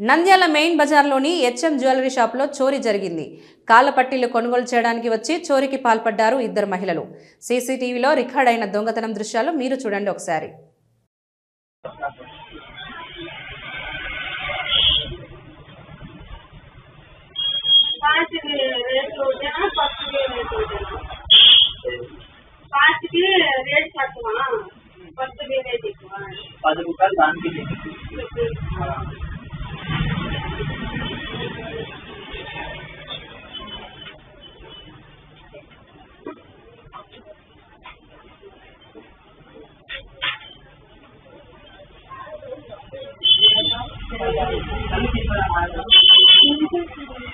Nandyal main బజార్లోని HM jewellery షాప్లో చోరీ జరిగింది. కాళ్ళ పట్టీలు కొనుగోలు చేయడానికి వచ్చి చోరీకి పాల్పడ్డారు ఇద్దరు మహిళలు. సీసీటీవీలో రికార్డ్ అయిన దొంగతనం దృశ్యాలు మీరు చూడండి ఒకసారి. పాచికి రేటు ఓకేనా Thank you.